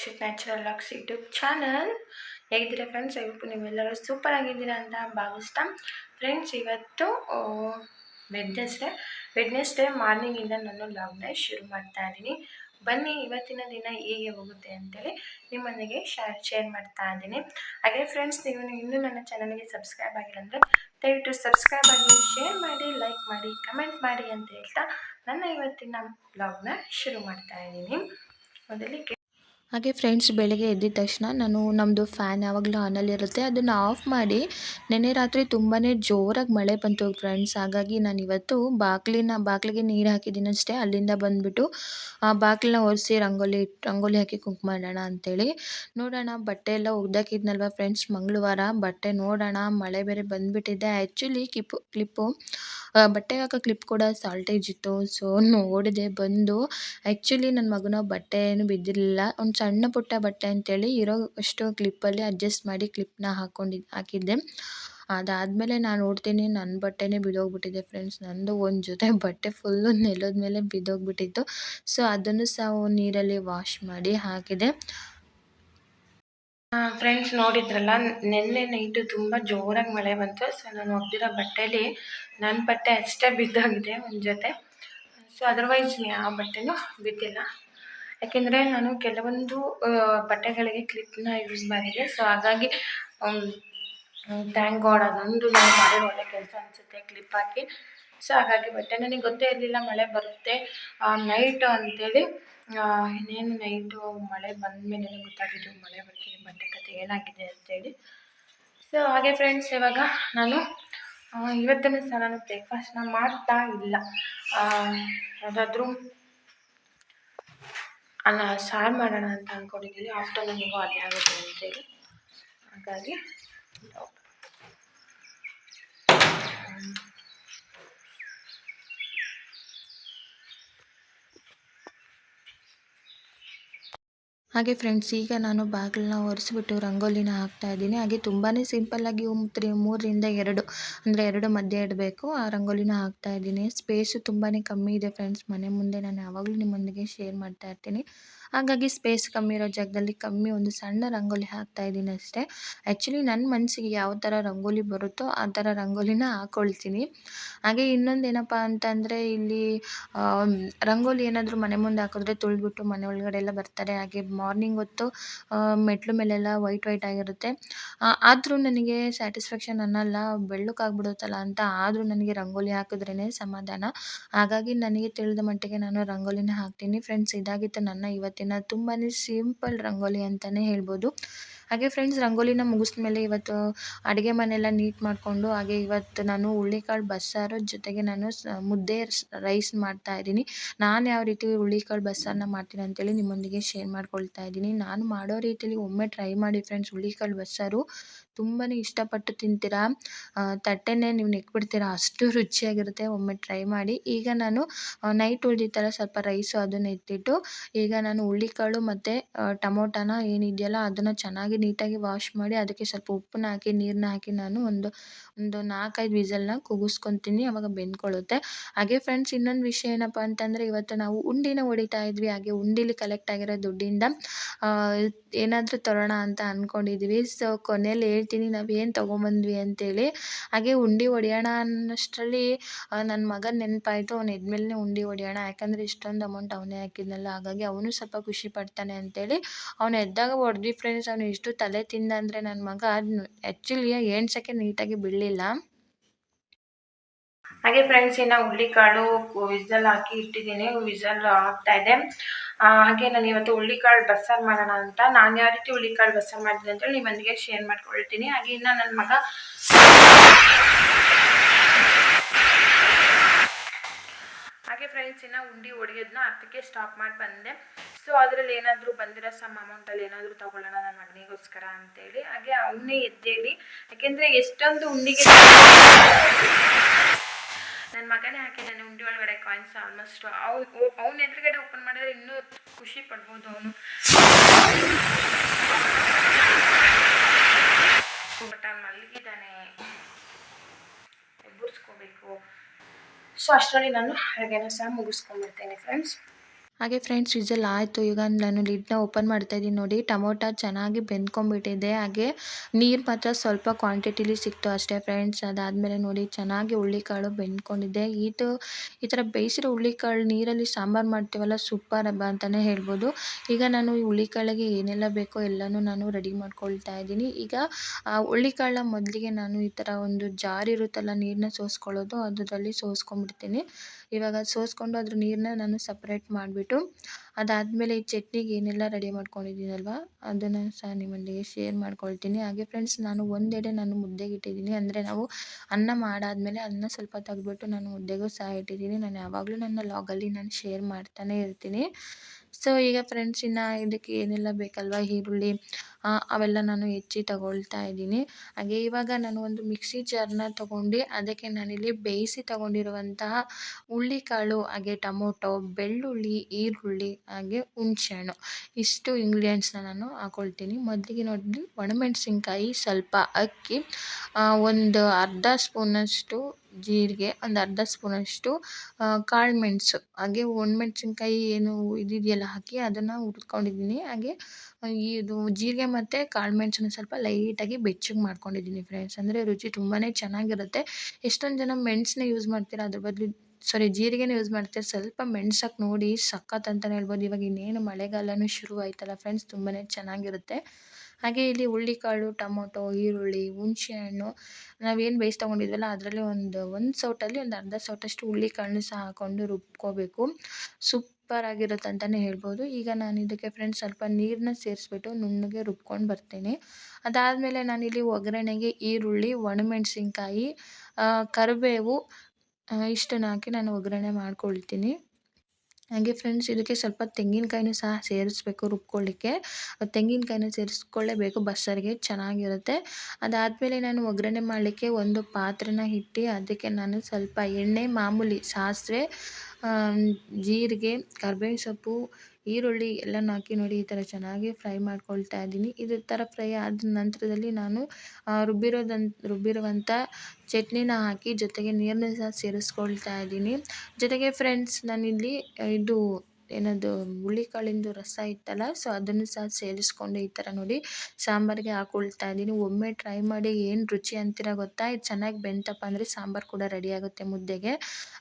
Akshith natural looks YouTube channel ಹೇಗಿದ್ದೀರಾ friends ಇವತ್ತು ನೀವೆಲ್ಲರೂ ಸೂಪರ್ ಆಗಿದ್ದೀರಾ ಅಂತ ಭಾವಿಸ್ತಾ ಫ್ರೆಂಡ್ಸ್ ಇವತ್ತು ವೆಡ್ನೆಸ್ಡೇ ವೆಡ್ನೆಸ್ಡೇ ಮಾರ್ನಿಂಗಿಂದ ನಾನು ಲಾಗ್ನ ಶುರು ಮಾಡ್ತಾ ಇದ್ದೀನಿ. ಬನ್ನಿ, ಇವತ್ತಿನ ದಿನ ಹೇಗೆ ಹೋಗುತ್ತೆ ಅಂತೇಳಿ ನಿಮ್ಮೊಂದಿಗೆ ಶೇರ್ ಶೇರ್ ಮಾಡ್ತಾ ಇದ್ದೀನಿ. ಹಾಗೆ ಫ್ರೆಂಡ್ಸ್ ನೀವು ಇನ್ನೂ ನನ್ನ ಚಾನಲ್ಗೆ ಸಬ್ಸ್ಕ್ರೈಬ್ ಆಗಿಲ್ಲ ಅಂದರೆ ದಯವಿಟ್ಟು ಸಬ್ಸ್ಕ್ರೈಬ್ ಆಗಿ ಶೇರ್ ಮಾಡಿ ಲೈಕ್ ಮಾಡಿ ಕಮೆಂಟ್ ಮಾಡಿ ಅಂತ ಹೇಳ್ತಾ ನನ್ನ ಇವತ್ತಿನ ಬ್ಲಾಗ್ನ ಶುರು ಮಾಡ್ತಾ ಇದ್ದೀನಿ. ಮೊದಲಿಗೆ ಹಾಗೆ ಫ್ರೆಂಡ್ಸ್ ಬೆಳಗ್ಗೆ ಎದ್ದಿದ ತಕ್ಷಣ ನಾನು ನಮ್ಮದು ಫ್ಯಾನ್ ಯಾವಾಗಲೂ ಆನಲ್ಲಿರುತ್ತೆ ಅದನ್ನು ಆಫ್ ಮಾಡಿ ನೆನ್ನೆ ರಾತ್ರಿ ತುಂಬಾ ಜೋರಾಗಿ ಮಳೆ ಬಂತು ಫ್ರೆಂಡ್ಸ್ ಹಾಗಾಗಿ ನಾನು ಇವತ್ತು ಬಾಗಿಲಿನ ಬಾಗಿಲಿಗೆ ನೀರು ಹಾಕಿದ್ದೀನಿ ಅಷ್ಟೇ. ಅಲ್ಲಿಂದ ಬಂದುಬಿಟ್ಟು, ಆ ಬಾಗಿಲನ್ನ ಒರೆಸಿ ರಂಗೋಲಿ ರಂಗೋಲಿ ಹಾಕಿ ಕುಂಕುಮ ಮಾಡೋಣ ಅಂಥೇಳಿ ನೋಡೋಣ, ಬಟ್ಟೆ ಎಲ್ಲ ಒಗ್ದಾಕಿದ್ನಲ್ವ ಫ್ರೆಂಡ್ಸ್ ಮಂಗಳವಾರ ಬಟ್ಟೆ ನೋಡೋಣ. ಮಳೆ ಬೇರೆ ಬಂದುಬಿಟ್ಟಿದ್ದೆ ಆ್ಯಕ್ಚುಲಿ ಕಿಪ್ಪು ಕ್ಲಿಪ್ಪು ಬಟ್ಟೆ ಹಾಕೋ ಕ್ಲಿಪ್ ಕೂಡ ಸಾಲ್ಟೇಜ್ ಇತ್ತು. ಸೊ ನೋಡಿದೆ, ಬಂದು. ಆ್ಯಕ್ಚುಲಿ ನನ್ನ ಮಗನ ಬಟ್ಟೆ ಏನು ಬಿದ್ದಿರಲಿಲ್ಲ. ಒಂದು ಸಣ್ಣ ಪುಟ್ಟ ಬಟ್ಟೆ ಅಂತೇಳಿ ಇರೋ ಅಷ್ಟು ಕ್ಲಿಪ್ಪಲ್ಲಿ ಅಡ್ಜಸ್ಟ್ ಮಾಡಿ ಕ್ಲಿಪ್ಪನ್ನ ಹಾಕ್ಕೊಂಡಿದ್ದು ಹಾಕಿದ್ದೆ. ಅದಾದಮೇಲೆ ನಾನು ನೋಡ್ತೀನಿ ನನ್ನ ಬಟ್ಟೆನೇ ಬಿದ್ದೋಗ್ಬಿಟ್ಟಿದೆ ಫ್ರೆಂಡ್ಸ್. ನನ್ನದು ಒಂದು ಜೊತೆ ಬಟ್ಟೆ ಫುಲ್ಲು ನೆಲದ ಮೇಲೆ ಬಿದ್ದೋಗ್ಬಿಟ್ಟಿತ್ತು ಸೊ ಅದನ್ನು ಸಹ ನೀರಲ್ಲಿ ವಾಶ್ ಮಾಡಿ ಹಾಕಿದೆ. ಫ್ರೆಂಡ್ಸ್ ನೋಡಿದ್ರಲ್ಲ, ನಿನ್ನೆ ನೈಟು ತುಂಬ ಜೋರಾಗಿ ಮಳೆ ಬಂತು. ಸೊ ನಾನು ಒಗ್ದಿರೋ ಬಟ್ಟೆಯಲ್ಲಿ ನನ್ನ ಬಟ್ಟೆ ಅಷ್ಟೇ ಬಿದ್ದೋಗಿದೆ ಒಂದು ಜೊತೆ. ಸೊ ಅದರ್ವೈಸ್ ಯಾವ ಬಟ್ಟೆನೂ ಬಿದ್ದಿಲ್ಲ. ಯಾಕೆಂದರೆ ನಾನು ಕೆಲವೊಂದು ಬಟ್ಟೆಗಳಿಗೆ ಕ್ಲಿಪ್ನ ಯೂಸ್ ಮಾಡಿದೆ. ಸೊ ಹಾಗಾಗಿ ಥ್ಯಾಂಕ್ ಗಾಡ್ ಅದೊಂದು ನಾನು ಮಾಡಿರೋ ಒಳ್ಳೆ ಕೆಲಸ ಅನಿಸುತ್ತೆ ಕ್ಲಿಪ್ ಹಾಕಿ. ಸೊ ಹಾಗಾಗಿ ಬಟ್ಟೆ ನನಗೆ ಗೊತ್ತೇ ಇರಲಿಲ್ಲ, ಮಳೆ ಬರುತ್ತೆ ನೈಟು ಅಂತೇಳಿ. ಇನ್ನೇನು ನೈಟು ಮಳೆ ಬಂದಮೇಲೆ ಗೊತ್ತಾಗಿದ್ದು ಮಳೆ ಬರ್ತಿದೆ, ಬಟ್ಟೆ ಕತೆ ಏನಾಗಿದೆ ಅಂತೇಳಿ. ಸೊ ಹಾಗೆ ಫ್ರೆಂಡ್ಸ್ ಇವಾಗ ನಾನು ಇವತ್ತಿನ ಸಹ ನಾನು ಬ್ರೇಕ್ಫಾಸ್ಟ್ನ ಮಾಡ್ತಾ ಇಲ್ಲ. ಯಾವುದಾದ್ರೂ ಅನ್ನ ಸಾರು ಮಾಡೋಣ ಅಂತ ಅಂದ್ಕೊಂಡಿದ್ದೀನಿ ಆಫ್ಟರ್ನೂನಿಗೂ ಅದೇ ಆಗುತ್ತೆ ಅಂತೇಳಿ. ಹಾಗಾಗಿ ಹಾಗೆ ಫ್ರೆಂಡ್ಸ್ ಈಗ ನಾನು ಬಾಗಿಲನ್ನ ಒರೆಸ್ಬಿಟ್ಟು ರಂಗೋಲಿನ ಹಾಕ್ತಾ ಇದ್ದೀನಿ. ಹಾಗೆ ತುಂಬಾ ಸಿಂಪಲ್ಲಾಗಿ ತ್ರೀ, ಮೂರರಿಂದ ಎರಡು, ಅಂದರೆ ಎರಡು ಮಧ್ಯೆ ಇಡಬೇಕು. ಆ ರಂಗೋಲಿನ ಹಾಕ್ತಾ ಇದ್ದೀನಿ. ಸ್ಪೇಸು ತುಂಬಾ ಕಮ್ಮಿ ಇದೆ ಫ್ರೆಂಡ್ಸ್ ಮನೆ ಮುಂದೆ ನಾನು ಯಾವಾಗಲೂ ನಿಮ್ಮೊಂದಿಗೆ ಶೇರ್ ಮಾಡ್ತಾ ಇರ್ತೀನಿ. ಹಾಗಾಗಿ ಸ್ಪೇಸ್ ಕಮ್ಮಿ ಇರೋ ಜಾಗದಲ್ಲಿ ಕಮ್ಮಿ ಒಂದು ಸಣ್ಣ ರಂಗೋಲಿ ಹಾಕ್ತಾ ಇದ್ದೀನಿ ಅಷ್ಟೇ. ಆ್ಯಕ್ಚುಲಿ ನನ್ನ ಮನಸ್ಸಿಗೆ ಯಾವ ಥರ ರಂಗೋಲಿ ಬರುತ್ತೋ ಆ ಥರ ರಂಗೋಲಿನ ಹಾಕ್ಕೊಳ್ತೀನಿ ಹಾಗೆ ಇನ್ನೊಂದು ಏನಪ್ಪ ಅಂತಂದರೆ ಇಲ್ಲಿ ರಂಗೋಲಿ ಏನಾದರೂ ಮನೆ ಮುಂದೆ ಹಾಕಿದ್ರೆ ತುಳಿದ್ಬಿಟ್ಟು ಮನೆ ಒಳಗಡೆ ಎಲ್ಲ ಬರ್ತಾರೆ. ಹಾಗೆ ಮಾರ್ನಿಂಗ್ ಹೊತ್ತು ಮೆಟ್ಲು ಮೇಲೆಲ್ಲ ವೈಟ್ ವೈಟ್ ಆಗಿರುತ್ತೆ. ಆದರೂ ನನಗೆ ಸ್ಯಾಟಿಸ್ಫ್ಯಾಕ್ಷನ್ ಅನ್ನಲ್ಲ ಬೆಳ್ಳಕ್ಕಾಗ್ಬಿಡುತ್ತಲ್ಲ ಅಂತ ಆದರೂ ನನಗೆ ರಂಗೋಲಿ ಹಾಕಿದ್ರೇ ಸಮಾಧಾನ. ಹಾಗಾಗಿ ನನಗೆ ತಿಳಿದ ಮಟ್ಟಿಗೆ ನಾನು ರಂಗೋಲಿನ ಹಾಕ್ತೀನಿ. ಫ್ರೆಂಡ್ಸ್ ಇದಾಗಿತ್ತು ನನ್ನ ಇವತ್ತಿನ ತುಂಬಾ ಸಿಂಪಲ್ ರಂಗೋಲಿ ಅಂತಲೇ ಹೇಳ್ಬೋದು. ಹಾಗೆ ಫ್ರೆಂಡ್ಸ್ ರಂಗೋಲಿನ ಮುಗಿಸ್ಮೇಲೆ ಇವತ್ತು ಅಡುಗೆ ಮನೆಯೆಲ್ಲ ನೀಟ್ ಮಾಡಿಕೊಂಡು, ಹಾಗೆ ಇವತ್ತು ನಾನು ಹುಳ್ಳಿಕಾಳು ಬಸ್ಸಾರು ಜೊತೆಗೆ ನಾನು ಮುದ್ದೆ ರೈಸ್ ಮಾಡ್ತಾ ಇದ್ದೀನಿ. ನಾನು ಯಾವ ರೀತಿ ಹುಳ್ಳಿಕಾಳು ಬಸ್ಸಾರನ್ನ ಮಾಡ್ತೀನಿ ಅಂತೇಳಿ ನಿಮ್ಮೊಂದಿಗೆ ಶೇರ್ ಮಾಡ್ಕೊಳ್ತಾ ಇದ್ದೀನಿ. ನಾನು ಮಾಡೋ ರೀತಿಯಲ್ಲಿ ಒಮ್ಮೆ ಟ್ರೈ ಮಾಡಿ ಫ್ರೆಂಡ್ಸ್ ಹುಳ್ಳಿಕಾಳು ಬಸ್ಸಾರು ತುಂಬಾ ಇಷ್ಟಪಟ್ಟು ತಿಂತೀರಾ? ತಟ್ಟೆನೇ ನೀವು ನೆಕ್ಬಿಡ್ತೀರಾ? ಅಷ್ಟು ರುಚಿಯಾಗಿರುತ್ತೆ. ಒಮ್ಮೆ ಟ್ರೈ ಮಾಡಿ. ಈಗ ನಾನು ನೈಟ್ ಉಳಿದಿತ್ತಲ್ಲ ಸ್ವಲ್ಪ ರೈಸು ಅದನ್ನ ಎತ್ತಿಟ್ಟು, ಈಗ ನಾನು ಹುರುಳಿಕಾಳು ಮತ್ತು ಟೊಮೊಟೊನ ಏನಿದೆಯಲ್ಲ ಅದನ್ನು ಚೆನ್ನಾಗಿ ನೀಟಾಗಿ ವಾಶ್ ಮಾಡಿ ಅದಕ್ಕೆ ಸ್ವಲ್ಪ ಉಪ್ಪನ್ನ ಹಾಕಿ ನೀರನ್ನ ಹಾಕಿ ನಾನು ಒಂದು ಒಂದು ನಾಲ್ಕೈದು ವಿಸಲ್ನ ಕೂಗಿಸ್ಕೊತೀನಿ, ಅವಾಗ ಬೆಂದ್ಕೊಳ್ಳುತ್ತೆ. ಹಾಗೆ ಫ್ರೆಂಡ್ಸ್ ಇನ್ನೊಂದು ವಿಷಯ ಏನಪ್ಪ ಅಂತಂದರೆ ಇವತ್ತು ನಾವು ಉಂಡಿನ ಹೊಡಿತಾ ಇದ್ವಿ, ಹಾಗೆ ಉಂಡಿಲಿ ಕಲೆಕ್ಟ್ ಆಗಿರೋ ದುಡ್ಡಿಂದ. ಏನಾದರೂ ತರೋಣ ಅಂತ ಅಂದ್ಕೊಂಡಿದ್ವಿ ಸೊ ಕೊನೆಯಲ್ಲಿ ಹೇಳ್ತೀನಿ, ನಾವು ಏನು ತೊಗೊಂಬಂದ್ವಿ ಅಂತೇಳಿ. ಹಾಗೆ ಉಂಡಿ ಹೊಡೆಯೋಣ ಅನ್ನೋಷ್ಟರಲ್ಲಿ ನನ್ನ ಮಗನ ನೆನಪಾಯಿತು, ಅವ್ನು ಎದ್ಮೇಲೆ ಉಂಡಿ ಹೊಡೆಯೋಣ, ಯಾಕಂದರೆ ಇಷ್ಟೊಂದು ಅಮೌಂಟ್ ಅವನೇ ಹಾಕಿದ್ನಲ್ಲ, ಹಾಗಾಗಿ ಅವನು ಸ್ವಲ್ಪ ಖುಷಿ ಪಡ್ತಾನೆ ಅಂತೇಳಿ. ಅವನು ಎದ್ದಾಗ ಹೊಡೆದ್ವಿ ಫ್ರೆಂಡ್ಸ್ ಅವನು ತಲೆ ತಿಂದ ಅಂದರೆ ನನ್ನ ಮಗ ಆ್ಯಕ್ಚುಲಿ ಎಣ್ಸೋಕ್ಕೆ ನೀಟಾಗಿ ಬಿಡಲಿಲ್ಲ. ಹಾಗೆ ಫ್ರೆಂಡ್ಸ್ ಇನ್ನು ಹುಳ್ಳಿಕಾಳು ವಿಸಲ್ ಹಾಕಿ ಇಟ್ಟಿದ್ದೀನಿ. ವಿಸಲ್ ಆಗ್ತಾ ಇದೆ. ಹಾಗೆ ನಾನು ಇವತ್ತು ಹುಳ್ಳಿಕಾಳು ಬಸ್ಸಾರು ಮಾಡೋಣ ಅಂತ. ನಾನು ಯಾವ ರೀತಿ ಹುಳ್ಳಿಕಾಳು ಬಸ್ಸಾರು ಮಾಡಿದೆ ಅಂತೇಳಿ ನಿಮ್ಮೊಂದಿಗೆ ಶೇರ್ ಮಾಡ್ಕೊಳ್ತೀನಿ. ಹಾಗೆ ಇನ್ನು ನನ್ನ ಮಗ ಹಾಗೆ ಫ್ರೆಂಡ್ಸ್ ಇನ್ನು ಉಂಡಿ ಹೊಡಿಯೋದನ್ನ ಹತ್ತಕ್ಕೆ ಸ್ಟಾಪ್ ಮಾಡಿ ಬಂದೆ. ಸೊ ಅದರಲ್ಲಿ ಏನಾದರೂ ಬಂದಿರೋ ಸಮ್ ಅಮೌಂಟಲ್ಲಿ ಏನಾದರೂ ತಗೊಳ್ಳೋಣ ನನ್ನ ಮಗನಿಗೋಸ್ಕರ ಅಂತೇಳಿ. ಹಾಗೆ ಅವನ್ನೇ ಎದ್ದೇಳಿ. ಯಾಕೆಂದರೆ ಎಷ್ಟೊಂದು ಉಂಡಿಗೆ ನನ್ನ ಮಗನೇ ಹಾಕಿದ್ದಾನೆ ಉಂಡಿ ಒಳಗಡೆ ಕಾಯಿನ್ಸ್ ಆಲ್ಮೋಸ್ಟ್ ಅವ್ನು ಅವ್ನ ಎದುರುಗಡೆ ಓಪನ್ ಮಾಡಿದ್ರೆ ಇನ್ನೂ ಖುಷಿ ಪಡ್ಬೋದು ಅವನು. ಬಟ್ ಮಲಗಿದ್ದಾನೆ. ಎಬ್ಬರಿಸ್ಕೋಬೇಕು ಸೊ ಅಷ್ಟರಲ್ಲಿ ನಾನು ಅಡುಗೆನ ಸಹ ಮುಗಿಸ್ಕೊಂಡ್ಬಿಡ್ತೇನೆ ಫ್ರೆಂಡ್ಸ್ ಹಾಗೆ ಫ್ರೆಂಡ್ಸ್ ವಿಸಲ್ ಆಯಿತು. ಈಗ ನಾನು ಲಿಡ್ನ ಓಪನ್ ಮಾಡ್ತಾ ಇದ್ದೀನಿ ನೋಡಿ. ಟೊಮೊಟೊ ಚೆನ್ನಾಗಿ ಬೆಂದ್ಕೊಂಡ್ಬಿಟ್ಟಿದೆ. ಹಾಗೆ ನೀರು ಮಾತ್ರ ಸ್ವಲ್ಪ ಕ್ವಾಂಟಿಟಿಲಿ ಸಿಕ್ತು ಅಷ್ಟೇ ಫ್ರೆಂಡ್ಸ್ ಅದಾದಮೇಲೆ ನೋಡಿ ಚೆನ್ನಾಗಿ ಹುಳ್ಳಿಕಾಳು ಬೆಂದ್ಕೊಂಡಿದೆ. ಇದು ಈ ಥರ ಬೇಯಿಸಿರೋ ಹುಳ್ಳಿಕಾಳು ನೀರಲ್ಲಿ ಸಾಂಬಾರು ಮಾಡ್ತೀವಲ್ಲ ಸೂಪರ್ ಹಬ್ಬ ಅಂತಲೇ ಹೇಳ್ಬೋದು. ಈಗ ನಾನು ಈ ಹುಳ್ಳಿಕಾಳಿಗೆ ಏನೆಲ್ಲ ಬೇಕೋ ಎಲ್ಲನೂ ನಾನು ರೆಡಿ ಮಾಡ್ಕೊಳ್ತಾ ಇದ್ದೀನಿ. ಈಗ ಹುಳ್ಳಿಕಾಳನ್ನ ಮೊದಲಿಗೆ ನಾನು ಈ ಥರ ಒಂದು ಜಾರ್ ಇರುತ್ತಲ್ಲ ನೀರನ್ನ ಸೋಸ್ಕೊಳ್ಳೋದು, ಅದರಲ್ಲಿ ಸೋಸ್ಕೊಂಡ್ಬಿಡ್ತೀನಿ. ಇವಾಗ ಸೋಸ್ಕೊಂಡು ಅದ್ರ ನೀರನ್ನ ನಾನು ಸಪ್ರೇಟ್ ಮಾಡಿಬಿಟ್ಟು ಅದಾದಮೇಲೆ ಈ ಚಟ್ನಿಗೆ ಏನೆಲ್ಲ ರೆಡಿ ಮಾಡ್ಕೊಂಡಿದ್ದೀನಲ್ವ, ಅದನ್ನು ಸಹ ನಿಮ್ಮೊಂದಿಗೆ ಶೇರ್ ಮಾಡ್ಕೊಳ್ತೀನಿ. ಹಾಗೆ ಫ್ರೆಂಡ್ಸ್ ನಾನು ಒಂದೆಡೆ ನಾನು ಮುದ್ದೆಗೆ ಇಟ್ಟಿದ್ದೀನಿ. ಅಂದರೆ ನಾವು ಅನ್ನ ಮಾಡಾದಮೇಲೆ ಅನ್ನ ಸ್ವಲ್ಪ ತೆಗೆದ್ಬಿಟ್ಟು ನಾನು ಮುದ್ದೆಗೂ ಸಹ ಇಟ್ಟಿದ್ದೀನಿ. ನಾನು ಯಾವಾಗಲೂ ನನ್ನ ಲಾಗಲ್ಲಿ ನಾನು ಶೇರ್ ಮಾಡ್ತಾನೆ ಇರ್ತೀನಿ. ಸೊ ಈಗ ಫ್ರೆಂಡ್ಸ್ ಇನ್ನು ಇದಕ್ಕೆ ಏನೆಲ್ಲ ಬೇಕಲ್ವ? ಈರುಳ್ಳಿ ಅವೆಲ್ಲ ನಾನು ಹೆಚ್ಚಿ ತಗೊಳ್ತಾ ಇದ್ದೀನಿ. ಹಾಗೆ ಇವಾಗ ನಾನು ಒಂದು ಮಿಕ್ಸಿ ಜಾರನ್ನ ತಗೊಂಡು ಅದಕ್ಕೆ ನಾನಿಲ್ಲಿ ಬೇಯಿಸಿ ತೊಗೊಂಡಿರುವಂತಹ ಹುಳ್ಳಿಕಾಳು ಹಾಗೆ ಟೊಮೊಟೊ, ಬೆಳ್ಳುಳ್ಳಿ, ಈರುಳ್ಳಿ, ಹಾಗೆ ಹುಣಸೆಹಣ್ಣು. ಇಷ್ಟು ಇಂಗ್ರೀಡಿಯೆಂಟ್ಸ್ನ ನಾನು ಹಾಕ್ಕೊಳ್ತೀನಿ ಮೊದಲಿಗೆ ನೋಡಿ ಒಣಮೆಣಸಿನ್ಕಾಯಿ ಸ್ವಲ್ಪ ಅಕ್ಕಿ ಒಂದು ಅರ್ಧ ಸ್ಪೂನಷ್ಟು ಜೀರಿಗೆ ಒಂದು ಅರ್ಧ ಸ್ಪೂನಷ್ಟು ಕಾಳು ಮೆಣಸು. ಹಾಗೆ ಒಣಮೆಣ್ಸಿನ್ಕಾಯಿ ಏನು ಇದಿದೆಯಲ್ಲ ಹಾಕಿ ಅದನ್ನು ಹುರ್ಕೊಂಡಿದ್ದೀನಿ. ಹಾಗೆ ಇದು ಜೀರಿಗೆ ಮತ್ತು ಕಾಳು ಮೆಣಸನ್ನ ಸ್ವಲ್ಪ ಲೈಟಾಗಿ ಬೆಚ್ಚಗೆ ಮಾಡ್ಕೊಂಡಿದ್ದೀನಿ ಫ್ರೆಂಡ್ಸ್ ಅಂದರೆ ರುಚಿ ತುಂಬಾ ಚೆನ್ನಾಗಿರುತ್ತೆ. ಎಷ್ಟೊಂದು ಜನ ಮೆಣಸನ್ನ ಯೂಸ್ ಮಾಡ್ತೀರ, ಅದ್ರ ಬದಲು ಸಾರಿ ಜೀರಿಗೆನೇ ಯೂಸ್ ಮಾಡ್ತೀರ, ಸ್ವಲ್ಪ ಮೆಣಸಕ್ಕೆ ನೋಡಿ ಸಖತ್ ಅಂತಲೇ ಹೇಳ್ಬೋದು. ಇವಾಗ ಇನ್ನೇನು ಮಳೆಗಾಲವೂ ಶುರು ಆಯ್ತಲ್ಲ ಫ್ರೆಂಡ್ಸ್ ತುಂಬಾ ಚೆನ್ನಾಗಿರುತ್ತೆ. ಹಾಗೆ ಇಲ್ಲಿ ಹುಳ್ಳಿಕಾಳು ಟೊಮೊಟೊ, ಈರುಳ್ಳಿ, ಹುಣಸೆಹಣ್ಣು ನಾವೇನು ಬೇಯಿಸಿ ತೊಗೊಂಡಿದ್ವಲ್ಲ ಅದರಲ್ಲಿ ಒಂದು ಒಂದು ಸೌಟಲ್ಲಿ ಒಂದು ಅರ್ಧ ಸೌಟಷ್ಟು ಹುಳ್ಳಿಕಾಳನ್ನು ಸಹ ಹಾಕ್ಕೊಂಡು ರುಬ್ಕೋಬೇಕು. ಸೂಪರ್ ಆಗಿರುತ್ತೆ ಅಂತಲೇ ಹೇಳ್ಬೋದು. ಈಗ ನಾನು ಇದಕ್ಕೆ ಫ್ರೆಂಡ್ಸ್ ಸ್ವಲ್ಪ ನೀರನ್ನ ಸೇರಿಸ್ಬಿಟ್ಟು ನುಣ್ಣಗೆ ರುಬ್ಕೊಂಡು ಬರ್ತೀನಿ. ಅದಾದಮೇಲೆ ನಾನಿಲ್ಲಿ ಒಗ್ಗರಣೆಗೆ ಈರುಳ್ಳಿ, ಒಣಮೆಣಸಿನ್ಕಾಯಿ ಕರಿಬೇವು ಇಷ್ಟನ್ನು ಹಾಕಿ ನಾನು ಒಗ್ಗರಣೆ ಮಾಡ್ಕೊಳ್ತೀನಿ. ಹಾಗೆ ಫ್ರೆಂಡ್ಸ್ ಇದಕ್ಕೆ ಸ್ವಲ್ಪ ತೆಂಗಿನಕಾಯಿನೂ ಸಹ ಸೇರಿಸ್ಬೇಕು ರುಬ್ಕೊಳ್ಳಿಕ್ಕೆ. ತೆಂಗಿನಕಾಯಿನ ಸೇರಿಸ್ಕೊಳ್ಳೇಬೇಕು ಬಸ್ಸಾರಿಗೆ ಚೆನ್ನಾಗಿರುತ್ತೆ. ಅದಾದಮೇಲೆ ನಾನು ಒಗ್ಗರಣೆ ಮಾಡಲಿಕ್ಕೆ ಒಂದು ಪಾತ್ರೆನ ಇಟ್ಟು ಅದಕ್ಕೆ ನಾನು ಸ್ವಲ್ಪ ಎಣ್ಣೆ, ಮಾಮೂಲಿ ಸಾಸಿವೆ ಜೀರಿಗೆ, ಕರ್ಬೇವಿನ ಸೊಪ್ಪು ಈರುಳ್ಳಿ ಎಲ್ಲನೂ ಹಾಕಿ ನೋಡಿ ಈ ಥರ ಚೆನ್ನಾಗಿ ಫ್ರೈ ಮಾಡ್ಕೊಳ್ತಾ ಇದ್ದೀನಿ. ಇದೇ ಥರ ಫ್ರೈ ಆದ ನಂತರದಲ್ಲಿ ನಾನು ರುಬ್ಬಿರೋದನ್, ರುಬ್ಬಿರುವಂಥ ಚಟ್ನಿನ ಹಾಕಿ ಜೊತೆಗೆ ನೀರನ್ನ ಸಹ ಸೇರಿಸ್ಕೊಳ್ತಾ ಇದ್ದೀನಿ. ಜೊತೆಗೆ ಫ್ರೆಂಡ್ಸ್ ನಾನಿಲ್ಲಿ ಇದು ಏನದು ಹುಳ್ಳಿಕಾಳಿಂದು ರಸ ಇತ್ತಲ್ಲ ಸೊ ಅದನ್ನು ಸಹ ಸೇರಿಸ್ಕೊಂಡು ಈ ಥರ ನೋಡಿ ಸಾಂಬಾರಿಗೆ ಹಾಕೊಳ್ತಾ ಇದ್ದೀನಿ. ಒಮ್ಮೆ ಟ್ರೈ ಮಾಡಿ ಏನು ರುಚಿ ಅಂತೀರ ಗೊತ್ತಾ? ಇದು ಚೆನ್ನಾಗಿ ಬೆಂತಪ್ಪ ಅಂದರೆ ಸಾಂಬಾರು ಕೂಡ ರೆಡಿ ಆಗುತ್ತೆ ಮುದ್ದೆಗೆ.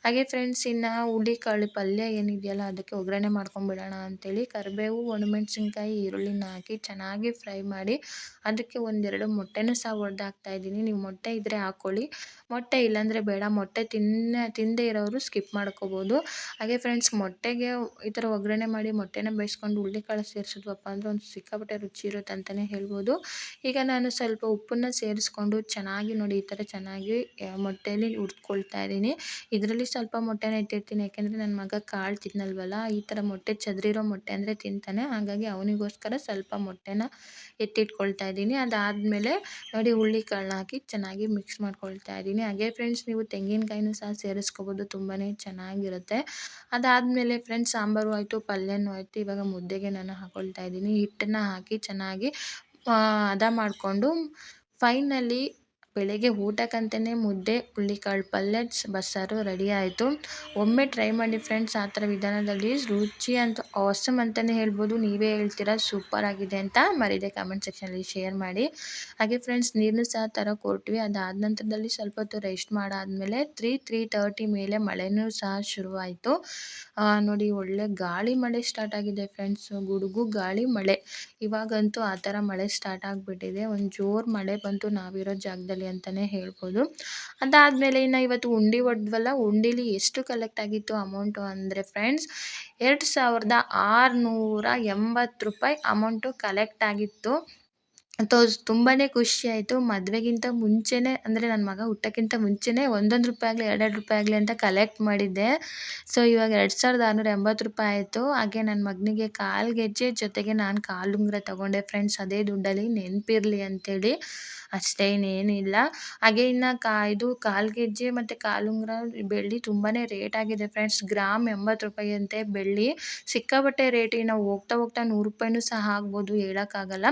ಹಾಗೆ ಫ್ರೆಂಡ್ಸ್ ಇನ್ನು ಹುಳ್ಳಿಕಾಳು ಪಲ್ಯ ಏನಿದೆಯಲ್ಲ, ಅದಕ್ಕೆ ಒಗ್ಗರಣೆ ಮಾಡ್ಕೊಂಬಿಡೋಣ ಅಂಥೇಳಿ ಕರಿಬೇವು, ಒಣಮೆಣ್ಸಿನ್ಕಾಯಿ, ಈರುಳ್ಳಿನ ಹಾಕಿ ಚೆನ್ನಾಗಿ ಫ್ರೈ ಮಾಡಿ ಅದಕ್ಕೆ ಒಂದೆರಡು ಮೊಟ್ಟೆನೂ ಸಹ ಒಡೆದು ಹಾಕ್ತಾಯಿದ್ದೀನಿ ನೀವು ಮೊಟ್ಟೆ ಇದ್ದರೆ ಹಾಕ್ಕೊಳ್ಳಿ ಮೊಟ್ಟೆ ಇಲ್ಲಾಂದರೆ ಬೇಡ, ಮೊಟ್ಟೆ ತಿನ್ನ ತಿನ್ನದೇ ಇರೋರು ಸ್ಕಿಪ್ ಮಾಡ್ಕೋಬೋದು. ಹಾಗೆ ಫ್ರೆಂಡ್ಸ್ ಮೊಟ್ಟೆಗೆ ಈ ಥರ ಒಗ್ಗರಣೆ ಮಾಡಿ ಮೊಟ್ಟೆನ ಬೇಯಿಸ್ಕೊಂಡು ಹುಳ್ಳಿಕಾಳು ಸೇರಿಸಿದ್ವಪ್ಪ ಅಂದರೆ ಒಂದು ಸಿಕ್ಕಾಪಟ್ಟೆ ರುಚಿ ಇರುತ್ತೆ ಅಂತಲೇ ಹೇಳ್ಬೋದು. ಈಗ ನಾನು ಸ್ವಲ್ಪ ಉಪ್ಪನ್ನು ಸೇರಿಸ್ಕೊಂಡು ಚೆನ್ನಾಗಿ ನೋಡಿ ಈ ಥರ ಚೆನ್ನಾಗಿ ಮೊಟ್ಟೆಯಲ್ಲಿ ಹುರ್ಕೊಳ್ತಾ ಇದ್ದೀನಿ. ಇದರಲ್ಲಿ ಸ್ವಲ್ಪ ಮೊಟ್ಟೆನ ಎತ್ತಿರ್ತೀನಿ ಯಾಕೆಂದರೆ ನನ್ನ ಮಗ ಕಾಳು ತಿನ್ನಲ್ವಲ್ಲ, ಈ ಥರ ಮೊಟ್ಟೆ ಚದರಿರೋ ಮೊಟ್ಟೆ ಅಂದರೆ ತಿಂತಾನೆ. ಹಾಗಾಗಿ ಅವನಿಗೋಸ್ಕರ ಸ್ವಲ್ಪ ಮೊಟ್ಟೆನ ಎತ್ತಿಟ್ಕೊಳ್ತಾ ಇದ್ದೀನಿ. ಅದಾದಮೇಲೆ ನೋಡಿ ಹುಳ್ಳಿಕಾಳನ್ನ ಹಾಕಿ ಚೆನ್ನಾಗಿ ಮಿಕ್ಸ್ ಮಾಡ್ಕೊಳ್ತಾ ಇದ್ದೀನಿ. ಹಾಗೆ ಫ್ರೆಂಡ್ಸ್ ನೀವು ತೆಂಗಿನಕಾಯಿನೂ ಸಹ ಸೇರಿಸ್ಕೋಬೋದು. ತುಂಬಾ ಚೆನ್ನಾಗಿರುತ್ತೆ. ಅದಾದಮೇಲೆ ಫ್ರೆಂಡ್ಸ್ ಸಾಂಬಾರು ಆಯಿತು ಪಲ್ಯನೂ ಆಯಿತು ಇವಾಗ ಮುದ್ದೆಗೆ ನಾನು ಹಾಕ್ಕೊಳ್ತಾ ಇದ್ದೀನಿ. ಹಿಟ್ಟನ್ನ ಹಾಕಿ ಚೆನ್ನಾಗಿ ಹದ ಮಾಡಿಕೊಂಡು ಫೈನಲಿ ಬೆಳಗ್ಗೆ ಊಟಕ್ಕಂತಲೇ ಮುದ್ದೆ ಹುಳ್ಳಿಕಾಳು ಪಲ್ಯ ಬಸ್ಸಾರು ರೆಡಿ ಆಯಿತು. ಒಮ್ಮೆ ಟ್ರೈ ಮಾಡಿ ಫ್ರೆಂಡ್ಸ್ ಆ ಥರ ವಿಧಾನದಲ್ಲಿ ರುಚಿ ಅಂತೂ ಆಸಮ್ ಅಂತಲೇ ಹೇಳ್ಬೋದು. ನೀವೇ ಹೇಳ್ತೀರಾ? ಸೂಪರ್ ಆಗಿದೆ ಅಂತ ಮರೀದೆ ಕಮೆಂಟ್ ಸೆಕ್ಷನಲ್ಲಿ ಶೇರ್ ಮಾಡಿ. ಹಾಗೆ ಫ್ರೆಂಡ್ಸ್ ನೀರನ್ನು ಸಹ ತರೋಕೆ ಕೊಟ್ವಿ. ಅದಾದ ನಂತರದಲ್ಲಿ ಸ್ವಲ್ಪ ಹೊತ್ತು ರೆಸ್ಟ್ ಮಾಡಾದಮೇಲೆ ತ್ರೀ ತ್ರೀ ತರ್ಟಿ ಮೇಲೆ ಮಳೆನೂ ಸಹ ಶುರುವಾಯಿತು. ನೋಡಿ ಒಳ್ಳೆ ಗಾಳಿ ಮಳೆ ಸ್ಟಾರ್ಟ್ ಆಗಿದೆ ಫ್ರೆಂಡ್ಸ್ ಗುಡುಗು, ಗಾಳಿ, ಮಳೆ. ಇವಾಗಂತೂ ಆ ಥರ ಮಳೆ ಸ್ಟಾರ್ಟ್ ಆಗಿಬಿಟ್ಟಿದೆ. ಒಂದು ಜೋರು ಮಳೆ ಬಂತು. ನಾವಿರೋ ಜಾಗದಲ್ಲಿ ಅಂತಲೇ ಹೇಳ್ಬೋದು. ಅದಾದಮೇಲೆ ಇನ್ನು ಇವತ್ತು ಉಂಡೆ ಹೊಡೆದ್ವಲ್ಲ ಉಂಡೇಲಿ ಎಷ್ಟು ಕಲೆಕ್ಟ್ ಆಗಿತ್ತು ಅಮೌಂಟು ಅಂದರೆ ಫ್ರೆಂಡ್ಸ್ ಎರಡು ಸಾವಿರದ ಆರುನೂರ ಎಂಬತ್ತು ರೂಪಾಯಿ ಅಮೌಂಟು ಕಲೆಕ್ಟ್ ಆಗಿತ್ತು. ತೋ ತುಂಬಾ ಖುಷಿ ಆಯಿತು. ಮದುವೆಗಿಂತ ಮುಂಚೆನೇ, ಅಂದರೆ ನನ್ನ ಮಗ ಹುಟ್ಟೋಕ್ಕಿಂತ ಮುಂಚೆನೇ ಒಂದೊಂದು ರೂಪಾಯಿ ಆಗಲಿ, ಎರಡೆರಡು ರೂಪಾಯಿ ಆಗಲಿ ಅಂತ ಕಲೆಕ್ಟ್ ಮಾಡಿದ್ದೆ. ಸೊ ಇವಾಗ ಎರಡು ಸಾವಿರದ ಆರುನೂರ ಎಂಬತ್ತು ರೂಪಾಯಿ ಆಯಿತು. ಹಾಗೆ ನನ್ನ ಮಗನಿಗೆ ಕಾಲು ಗೆಜ್ಜೆ, ಜೊತೆಗೆ ನಾನು ಕಾಲುಂಗುರ ತೊಗೊಂಡೆ. ಫ್ರೆಂಡ್ಸ್ ಅದೇ ದುಡ್ಡಲ್ಲಿ ನೆನಪಿರಲಿ ಅಂಥೇಳಿ ಅಷ್ಟೇ, ಇನ್ನೇನಿಲ್ಲ. ಹಾಗೆ ಇನ್ನು ಕಾ, ಇದು ಕಾಲು ಗೆಜ್ಜೆ ಮತ್ತು ಕಾಲುಂಗುರ ಬೆಳ್ಳಿ ತುಂಬಾ ರೇಟ್ ಆಗಿದೆ ಫ್ರೆಂಡ್ಸ್ ಗ್ರಾಮ್ ಎಂಬತ್ತು ರೂಪಾಯಿ ಅಂತೆ ಬೆಳ್ಳಿ. ಸಿಕ್ಕಾಪಟ್ಟೆ ರೇಟಿಗೆ ನಾವು ಹೋಗ್ತಾ ಹೋಗ್ತಾ ನೂರು ರೂಪಾಯಿನೂ ಸಹ ಆಗ್ಬೋದು, ಹೇಳೋಕ್ಕಾಗಲ್ಲ.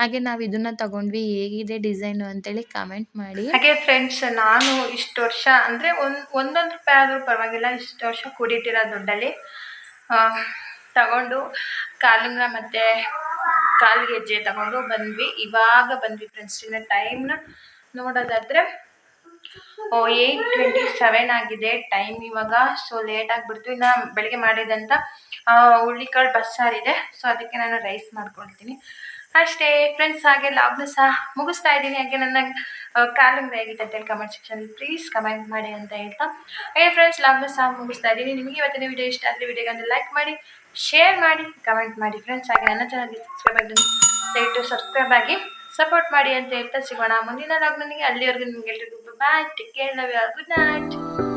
ಹಾಗೆ ನಾವು ಇದನ್ನು ತಗೊಂಡ್ವಿ, ಹೇಗಿದೆ ಡಿಸೈನು ಅಂತೇಳಿ ಕಾಮೆಂಟ್ ಮಾಡಿ. ಹಾಗೆ ಫ್ರೆಂಡ್ಸ್ ನಾನು ಇಷ್ಟು ವರ್ಷ ಅಂದರೆ ಒಂದು, ಒಂದೊಂದು ರೂಪಾಯಿ ಆದರೂ ಪರವಾಗಿಲ್ಲ, ಇಷ್ಟು ವರ್ಷ ಕೂಡಿಟ್ಟಿರೋ ದುಡ್ಡಲ್ಲಿ ತಗೊಂಡು ಕಾಲುಂಗ್ರ ಮತ್ತು ಕಾಲು ಗೆಜ್ಜೆ ತಗೊಂಡು ಬಂದ್ವಿ. ಇವಾಗ ಬಂದ್ವಿ ಫ್ರೆಂಡ್ಸ್ ಇನ್ನು ಟೈಮ್ನ ನೋಡೋದಾದರೆ, ಓ ಏಯ್ಟ್ ಟ್ವೆಂಟಿ ಸೆವೆನ್ ಆಗಿದೆ ಟೈಮ್ ಇವಾಗ. ಸೊ ಲೇಟ್ ಆಗಿಬಿಡ್ತು. ಇನ್ನು ಬೆಳಗ್ಗೆ ಮಾಡಿದಂಥ ಹುಳ್ಳಿಕಾಳು ಬಸ್ಸಾರಿದೆ ಸೊ ಅದಕ್ಕೆ ನಾನು ರೈಸ್ ಮಾಡ್ಕೊಳ್ತೀನಿ. ಅಷ್ಟೇ ಫ್ರೆಂಡ್ಸ್ ಹಾಗೆ ಲಾಗ್ನ ಸಹ ಮುಗಿಸ್ತಾ ಇದ್ದೀನಿ. ಹಾಗೆ ನನ್ನ ಕಾಲುಂಗ್ರ ಅಂತ ಹೇಳಿ ಕಮೆಂಟ್ ಸೆಕ್ಷನ್ ಪ್ಲೀಸ್ ಕಮೆಂಟ್ ಮಾಡಿ ಅಂತ ಹೇಳ್ತಾ. ಹಾಗೆ ಫ್ರೆಂಡ್ಸ್ ಲಾಗ್ನ ಸಹ ಮುಗಿಸ್ತಾ ಇದ್ದೀನಿ. ನಿಮಗೆ ಇವತ್ತಿನ ವಿಡಿಯೋ ಇಷ್ಟ ಆದರೆ ವಿಡಿಯೋಗೆ ಲೈಕ್ ಮಾಡಿ ಶೇರ್ ಮಾಡಿ ಕಮೆಂಟ್ ಮಾಡಿ. ಫ್ರೆಂಡ್ಸ್ ಹಾಗೆ ನನ್ನ ಚಾನಲ್ಗೆ ಸಬ್ಸ್ಕ್ರೈಬ್ ಆಗಿ ದಯವಿಟ್ಟು ಸಬ್ಸ್ಕ್ರೈಬ್ ಆಗಿ ಸಪೋರ್ಟ್ ಮಾಡಿ ಅಂತ ಹೇಳ್ತಾ ಸಿಗೋಣ. ಮುಂದಿನ ಲಾಗ್ನೊಂದಿಗೆ ಅಲ್ಲಿವರೆಗೂ ನಿಮಗೆಲ್ಲರಿಗೂ bye take care good night